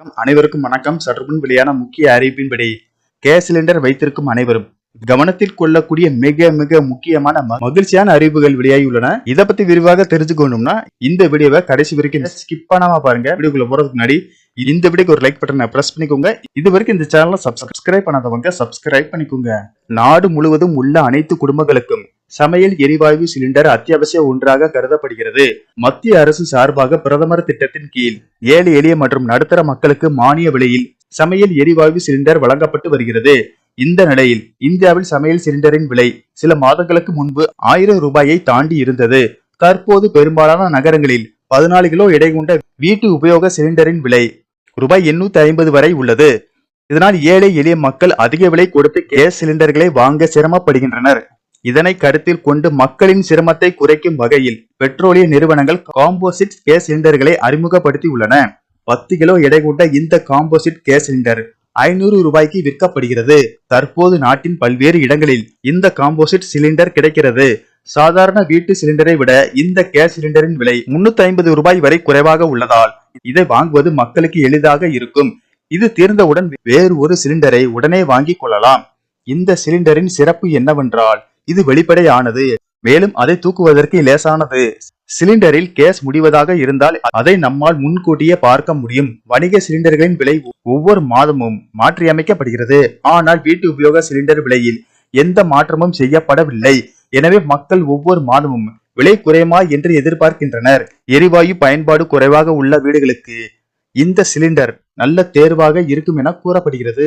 அனைவருக்கும் வணக்கம். சற்றுமுன் வெளியான முக்கிய அறிவிப்பின்படி கேஸ் சிலிண்டர் வைத்திருக்கும் அனைவரும் கவனத்தில் கொள்ளக்கூடிய மிக மிக முக்கியமான மகிழ்ச்சியான அறிவிப்புகள் வெளியாகியுள்ளன. இதை பத்தி விரிவாக தெரிஞ்சுக்கணும்னா இந்த வீடியோவை கடைசி வரைக்கும் ஸ்கிப் பண்ணாம பாருங்க. வீடியோக்குள்ள போறதுக்கு முன்னாடி இந்த வீடியோக்கு ஒரு லைக் பட்டனை பிரஸ் பண்ணிக்கோங்க. இது வரைக்கும் இந்த சேனலை சப்ஸ்கிரைப் பண்ணாதவங்க சப்ஸ்கிரைப் பண்ணிக்கோங்க. நாடு முழுவதும் உள்ள அனைத்து குடும்பங்களுக்கும் சமையல் எரிவாயு சிலிண்டர் அத்தியாவசிய ஒன்றாக கருதப்படுகிறது. மத்திய அரசு சார்பாக பிரதமர் திட்டத்தின் கீழ் ஏழை எளிய மற்றும் நடுத்தர மக்களுக்கு மானிய விலையில் சமையல் எரிவாயு சிலிண்டர் வழங்கப்பட்டு வருகிறது. இந்த நிலையில் இந்தியாவில் சமையல் சிலிண்டரின் விலை சில மாதங்களுக்கு முன்பு ஆயிரம் ரூபாயை தாண்டி இருந்தது. தற்போது பெரும்பாலான நகரங்களில் பதினாலு கிலோ எடை கொண்ட வீட்டு உபயோக சிலிண்டரின் விலை ரூபாய் எண்ணூத்தி ஐம்பது வரை உள்ளது. இதனால் ஏழை எளிய மக்கள் அதிக விலை கொடுத்து கேஸ் சிலிண்டர்களை வாங்க சிரமப்படுகின்றனர். இதனை கருத்தில் கொண்டு மக்களின் சிரமத்தை குறைக்கும் வகையில் பெட்ரோலிய நிறுவனங்கள் காம்போசிட் கேஸ் சிலிண்டர்களை அறிமுகப்படுத்தி உள்ளன பத்து கிலோ எடை கொண்ட இந்த காம்போசிட் கேஸ் சிலிண்டர் ஐநூறு ரூபாய்க்கு விற்கப்படுகிறது. தற்போது நாட்டின் பல்வேறு இடங்களில் இந்த காம்போசிட் சிலிண்டர் கிடைக்கிறது. சாதாரண வீட்டு சிலிண்டரை விட இந்த கேஸ் சிலிண்டரின் விலை 350 ஐம்பது ரூபாய் வரை குறைவாக உள்ளதால் இதை வாங்குவது மக்களுக்கு எளிதாக இருக்கும். இது தீர்ந்தவுடன் வேறு ஒரு சிலிண்டரை உடனே வாங்கிக் கொள்ளலாம். இந்த சிலிண்டரின் சிறப்பு என்னவென்றால் இது வெளிப்படையானது. மேலும் அதை தூக்குவதற்கு லேசானது. சிலிண்டரில் கேஸ் முடிவதாக இருந்தால் அதை நம்மால் முன்கூட்டியே பார்க்க முடியும். வணிக சிலிண்டர்களின் விலை ஒவ்வொரு மாதமும் மாற்றியமைக்கப்படுகிறது. ஆனால் வீட்டு உபயோக சிலிண்டர் விலையில் எந்த மாற்றமும் செய்யப்படவில்லை. எனவே மக்கள் ஒவ்வொரு மாதமும் விலை குறையுமா என்று எதிர்பார்க்கின்றனர். எரிவாயு பயன்பாடு குறைவாக உள்ள வீடுகளுக்கு இந்த சிலிண்டர் நல்ல தேர்வாக இருக்கும் என கூறப்படுகிறது.